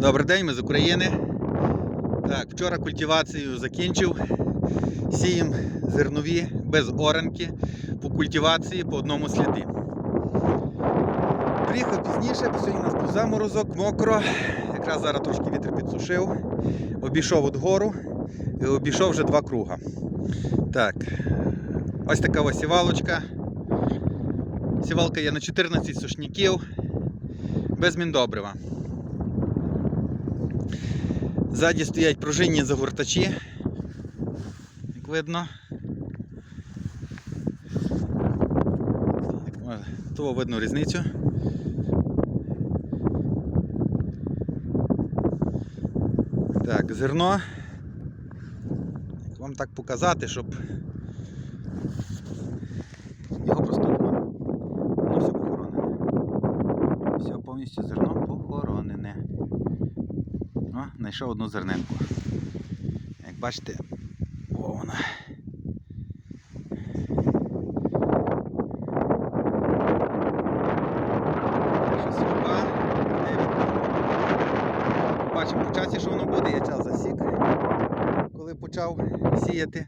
Добрий день, ми з України. Так, вчора культивацію закінчив. Сієм зернові без оранки по культивації по одному сліді. Приїхав пізніше, бо сьогодні у нас був заморозок, мокро. Якраз зараз трошки вітер підсушив. Обійшов от гору і обійшов вже два круга. Так, ось така ось сівалочка. Сівалка є на 14 сушників без міндобрива. Ззаді стоять пружинні загортачі, як видно. Того видно різницю. Так, зерно. Як Вам так показати, щоб його просто. Воно все похоронене. Все повністю зерно похоронене. О, знайшов одну зернинку. Як бачите, о вона. Бачимо по часі, що воно буде, я час засік, коли почав сіяти.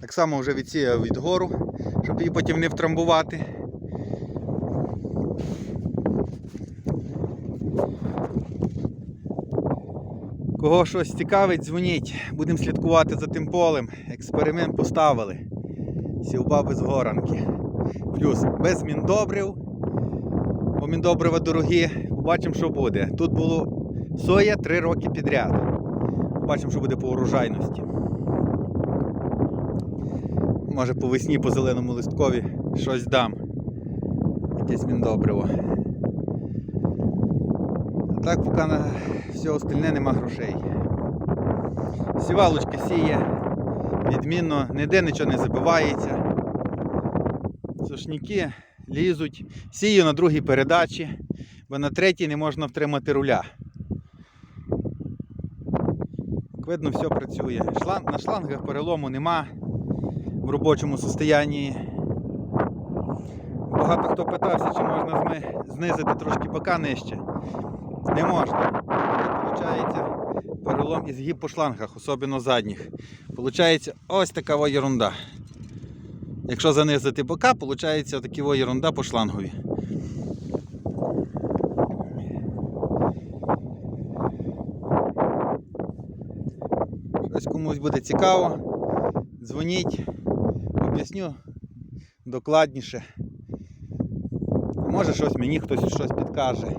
Так само вже відсіяв від гору, щоб її потім не втрамбувати. Кого щось цікавить, дзвоніть. Будемо слідкувати за тим полем. Експеримент поставили. Сівба без горанки. Плюс без міндобрив. Бо міндобрива дорогі. Побачимо, що буде. Тут було соя 3 роки підряд. Побачимо, що буде по урожайності. Може по весні по зеленому листкові щось дам. Якесь міндобриво. Так поки на все остальне нема грошей. Сівалочка сіє, відмінно, ніде нічого не забивається. Сушніки лізуть. Сію на другій передачі, бо на третій не можна втримати руля. Видно, все працює. Шланг, на шлангах перелому нема в робочому состоянні. Багато хто питався, чи можна знизити трошки бока нижче. Не можна. Получається перелом і згиб по шлангах, особливо задніх. Получається ось така во ерунда. Якщо занизити бока, получається така во ерунда по шлангові. Щось комусь буде цікаво, дзвоніть, об'ясню докладніше. Може щось мені хтось щось підкаже.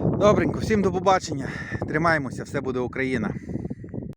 Добренько, всім до побачення. Тримаємося, все буде Україна.